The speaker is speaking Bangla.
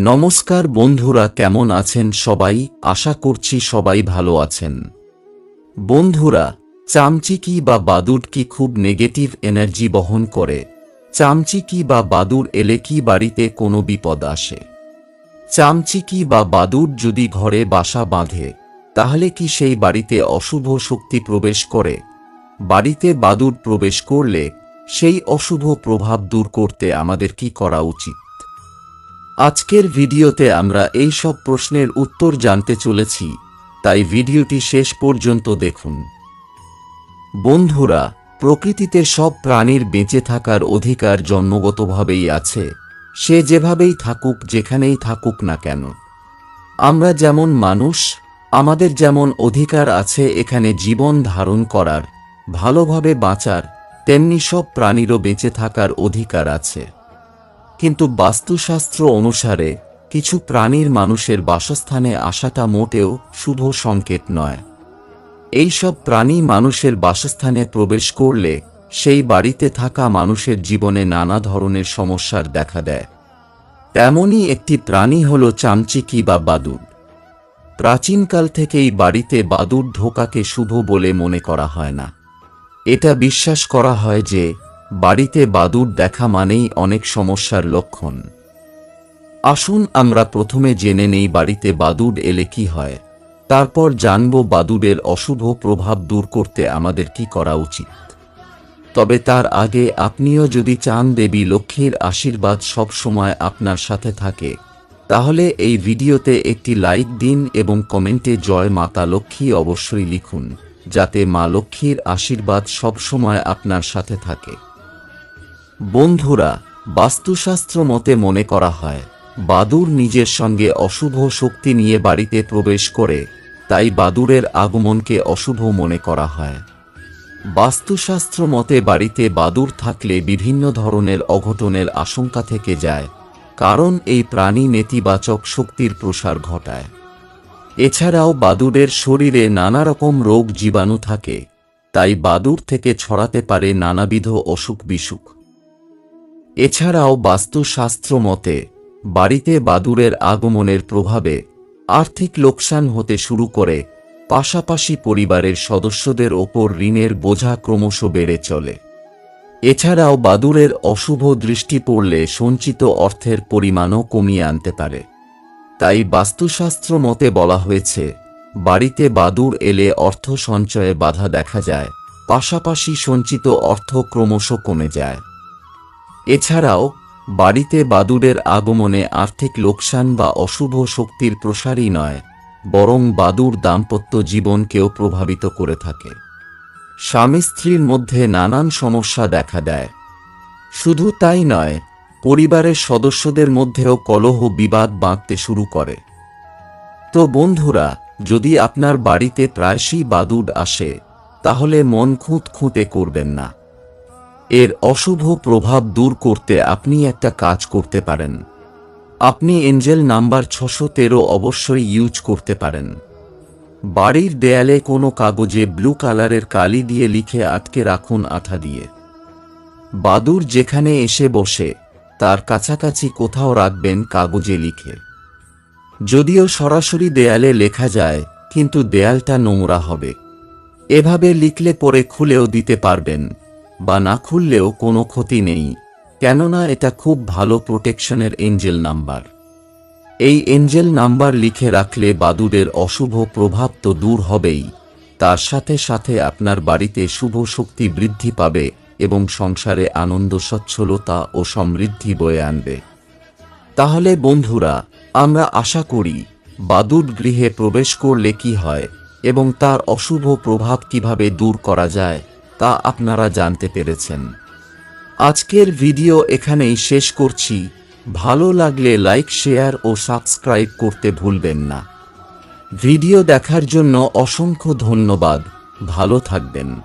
নমস্কার বন্ধুরা, কেমন আছেন সবাই? আশা করছি সবাই ভালো আছেন। বন্ধুরা, চামচিকি বা বাদুর কি খুব নেগেটিভ এনার্জি বহন করে? চামচিকি বা বাদুর এলে কি বাড়িতে কোনো বিপদ আসে? চামচিকি বা বাদুর যদি ঘরে বাসা বাঁধে, তাহলে কি সেই বাড়িতে অশুভ শক্তি প্রবেশ করে? বাড়িতে বাদুর প্রবেশ করলে সেই অশুভ প্রভাব দূর করতে আমাদের কি করা উচিত? আজকের ভিডিওতে আমরা এই সব প্রশ্নের উত্তর জানতে চলেছি, তাই ভিডিওটি শেষ পর্যন্ত দেখুন। বন্ধুরা, প্রকৃতিতে সব প্রাণীর বেঁচে থাকার অধিকার জন্মগতভাবেই আছে, সে যেভাবেই থাকুক, যেখানেই থাকুক না কেন। আমরা যেমন মানুষ, আমাদের যেমন অধিকার আছে এখানে জীবন ধারণ করার, ভালোভাবে বাঁচার, তেমনি সব প্রাণীরও বেঁচে থাকার অধিকার আছে। কিন্তু বাস্তুশাস্ত্র অনুসারে, কিছু প্রাণীর মানুষের বাসস্থানে আসাটা মোটেও শুভ সংকেত নয়। এইসব প্রাণী মানুষের বাসস্থানে প্রবেশ করলে, সেই বাড়িতে থাকা মানুষের জীবনে নানা ধরনের সমস্যার দেখা দেয়। তেমনই একটি প্রাণী হল চামচিকি বা বাদুর। প্রাচীনকাল থেকেই বাড়িতে বাদুর ঢোকাকে শুভ বলে মনে করা হয় না। এটা বিশ্বাস করা হয় যে বাড়িতে বাদুর দেখা মানেই অনেক সমস্যার লক্ষণ। আসুন আমরা প্রথমে জেনে নেই বাড়িতে বাদুর এলে কি হয়। তারপর জানব বাদুরের অশুভ প্রভাব দূর করতে আমাদের কি করা উচিত। তবে তার আগে আপনিও যদি চান দেবী লক্ষ্মীর আশীর্বাদ সব সময় আপনার সাথে থাকে, তাহলে এই ভিডিওতে একটি লাইক দিন এবং কমেন্টে জয় মাতা লক্ষ্মী অবশ্যই লিখুন, যাতে মা লক্ষ্মীর আশীর্বাদ সব সময় আপনার সাথে থাকে। বন্ধুরা, বাস্তুশাস্ত্র মতে মনে করা হয়, বাদুর নিজের সঙ্গে অশুভ শক্তি নিয়ে বাড়িতে প্রবেশ করে, তাই বাদুরের আগমনকে অশুভ মনে করা হয়। বাস্তুশাস্ত্র মতে বাড়িতে বাদুর থাকলে বিভিন্ন ধরনের অঘটনের আশঙ্কা থেকে যায়, কারণ এই প্রাণী নেতিবাচক শক্তির প্রসার ঘটায়। এছাড়াও বাদুরের শরীরে নানা রকম রোগ জীবাণু থাকে, তাই বাদুর থেকে ছড়াতে পারে নানাবিধ অসুখ বিসুখ এছাড়াও বাস্তুশাস্ত্র মতে, বাড়িতে বাদুরের আগমনের প্রভাবে আর্থিক লোকসান হতে শুরু করে, পাশাপাশি পরিবারের সদস্যদের ওপর ঋণের বোঝা ক্রমশ বেড়ে চলে। এছাড়াও বাদুরের অশুভ দৃষ্টি পড়লে সঞ্চিত অর্থের পরিমাণও কমিয়ে আনতে পারে। তাই বাস্তুশাস্ত্র মতে বলা হয়েছে, বাড়িতে বাদুর এলে অর্থ সঞ্চয়ে বাধা দেখা যায়, পাশাপাশি সঞ্চিত অর্থ ক্রমশ কমে যায়। এছাড়াও, বাড়িতে বাদুরের আগমনে আর্থিক লোকসান বা অশুভ শক্তির প্রসারই নয়, বরং বাদুর দাম্পত্য জীবনকেও প্রভাবিত করে থাকে। স্বামী স্ত্রীর মধ্যে নানান সমস্যা দেখা দেয়। শুধু তাই নয়, পরিবারের সদস্যদের মধ্যেও কলহ বিবাদ বাঁধতে শুরু করে। তো বন্ধুরা, যদি আপনার বাড়িতে প্রায়শই বাদুড় আসে, তাহলে মন খুঁত খুঁতে করবেন না। এর অশুভ প্রভাব দূর করতে আপনি একটা কাজ করতে পারেন। আপনি এঞ্জেল নাম্বার ছশো তেরো অবশ্যই ইউজ করতে পারেন। বাড়ির দেয়ালে কোনো কাগজে ব্লু কালারের কালি দিয়ে লিখে আটকে রাখুন আঠা দিয়ে। বাদুর যেখানে এসে বসে, তার কাছাকাছি কোথাও রাখবেন কাগজে লিখে। যদিও সরাসরি দেয়ালে লেখা যায়, কিন্তু দেয়ালটা নোংরা হবে। এভাবে লিখলে পরে খুলেও দিতে পারবেন। বা না খুললেও কোনো ক্ষতি নেই, কেননা এটা খুব ভালো প্রোটেকশনের এঞ্জেল নাম্বার। এই এঞ্জেল নাম্বার লিখে রাখলে বাদুরের অশুভ প্রভাব তো দূর হবেই, তার সাথে সাথে আপনার বাড়িতে শুভ শক্তি বৃদ্ধি পাবে এবং সংসারে আনন্দ সচ্ছলতা ও সমৃদ্ধি বয়ে আনবে। তাহলে বন্ধুরা, আমরা আশা করি, বাদুর গৃহে প্রবেশ করলে কি হয় এবং তার অশুভ প্রভাব কীভাবে দূর করা যায় তা আপনারা জানতে পেরেছেন। আজকের ভিডিও এখানেই শেষ করছি। ভালো লাগলে লাইক, শেয়ার ও সাবস্ক্রাইব করতে ভুলবেন না। ভিডিও দেখার জন্য অসংখ্য ধন্যবাদ। ভালো থাকবেন।